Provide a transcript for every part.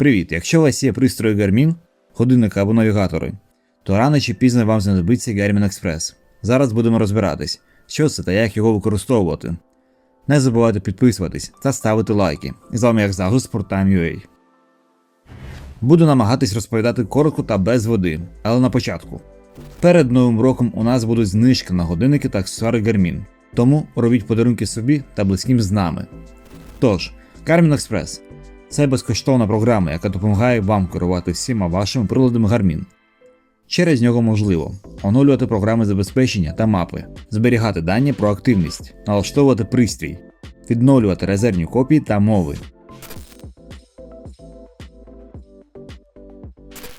Привіт! Якщо у вас є пристрої Garmin, годинники або навігатори, то рано чи пізно вам знадобиться Garmin Express. Зараз будемо розбиратись, що це та як його використовувати. Не забувайте підписуватись та ставити лайки. І з вами, як завжди, Sporttime.ua. Буду намагатись розповідати коротко та без води, але на початку. Перед новим роком у нас будуть знижки на годинники та аксесуари Garmin, тому робіть подарунки собі та близьким з нами. Тож, Garmin Express це безкоштовна програма, яка допомагає вам керувати всіма вашими приладами Garmin. Через нього можливо оновлювати програми забезпечення та мапи, зберігати дані про активність, налаштовувати пристрій, відновлювати резервні копії та мови.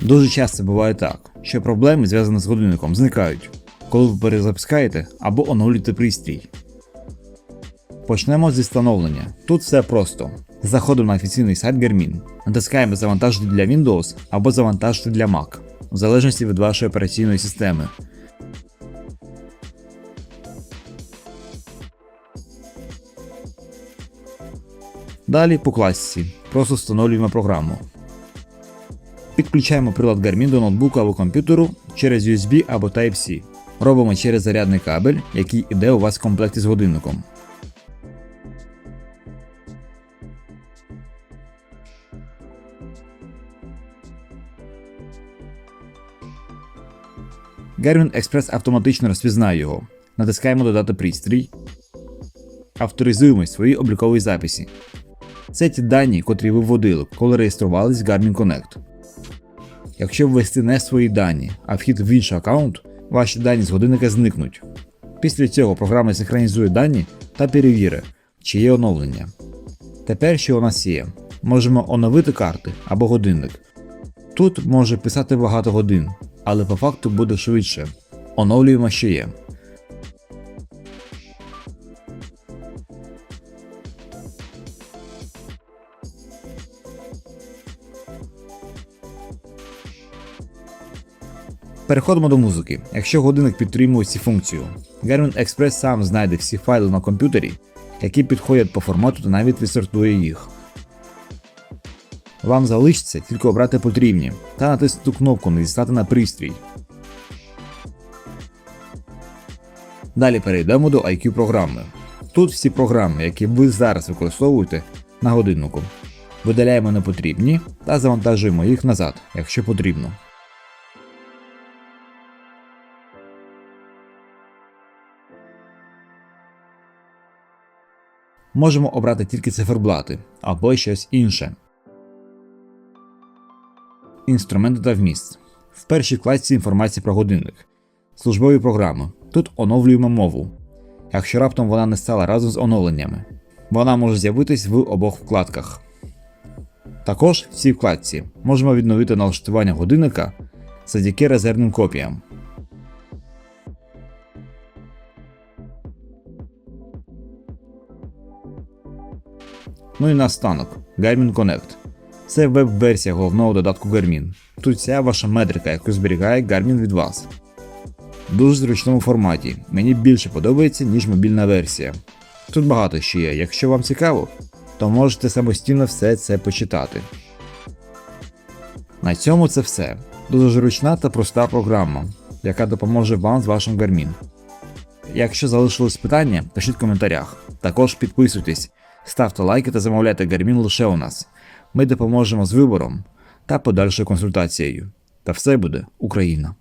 Дуже часто буває так, що проблеми, зв'язані з годинником, зникають, коли ви перезапускаєте або оновлюєте пристрій. Почнемо зі встановлення. Тут все просто. Заходимо на офіційний сайт Garmin, натискаємо завантажити для Windows або завантажити для Mac, в залежності від вашої операційної системи. Далі по класиці. Просто встановлюємо програму. Підключаємо прилад Garmin до ноутбуку або комп'ютеру через USB або Type-C. Робимо через зарядний кабель, який іде у вас в комплекті з годинником. Garmin Express автоматично розпізнає його. Натискаємо Додати пристрій. Авторизуємо свої облікові записи. Це ті дані, котрі ви вводили, коли реєструвались в Garmin Connect. Якщо ввести не свої дані, а вхід в інший аккаунт, ваші дані з годинника зникнуть. Після цього програма синхронізує дані та перевірить, чи є оновлення. Тепер що у нас є? Можемо оновити карти або годинник. Тут може писати багато годин, але по факту буде швидше. Оновлюємо, що є. Переходимо до музики. Якщо годинник підтримує ці функцію, Garmin Express сам знайде всі файли на комп'ютері, які підходять по формату та навіть відсортує їх. Вам залишиться тільки обрати потрібні та натиснути кнопку Надіслати на пристрій. Далі перейдемо до IQ програми. Тут всі програми, які ви зараз використовуєте на годиннику. Видаляємо непотрібні та завантажуємо їх назад, якщо потрібно. Можемо обрати тільки циферблати або щось інше. Інструменти та вміст. В першій класі інформація про годинник. Службові програми. Тут оновлюємо мову. Якщо раптом вона не стала разом з оновленнями, вона може з'явитись в обох вкладках. Також в цій вкладці можемо відновити налаштування годинника завдяки резервним копіям. Ну і наостанок Garmin Connect. Це веб-версія головного додатку Garmin. Тут вся ваша метрика, яку зберігає Garmin від вас. В дуже зручному форматі. Мені більше подобається, ніж мобільна версія. Тут багато ще є. Якщо вам цікаво, то можете самостійно все це почитати. На цьому це все. Дуже зручна та проста програма, яка допоможе вам з вашим Garmin. Якщо залишились питання, пишіть в коментарях. Також підписуйтесь, ставте лайки та замовляйте Garmin лише у нас. Ми допоможемо з вибором та подальшою консультацією. Та все буде Україна!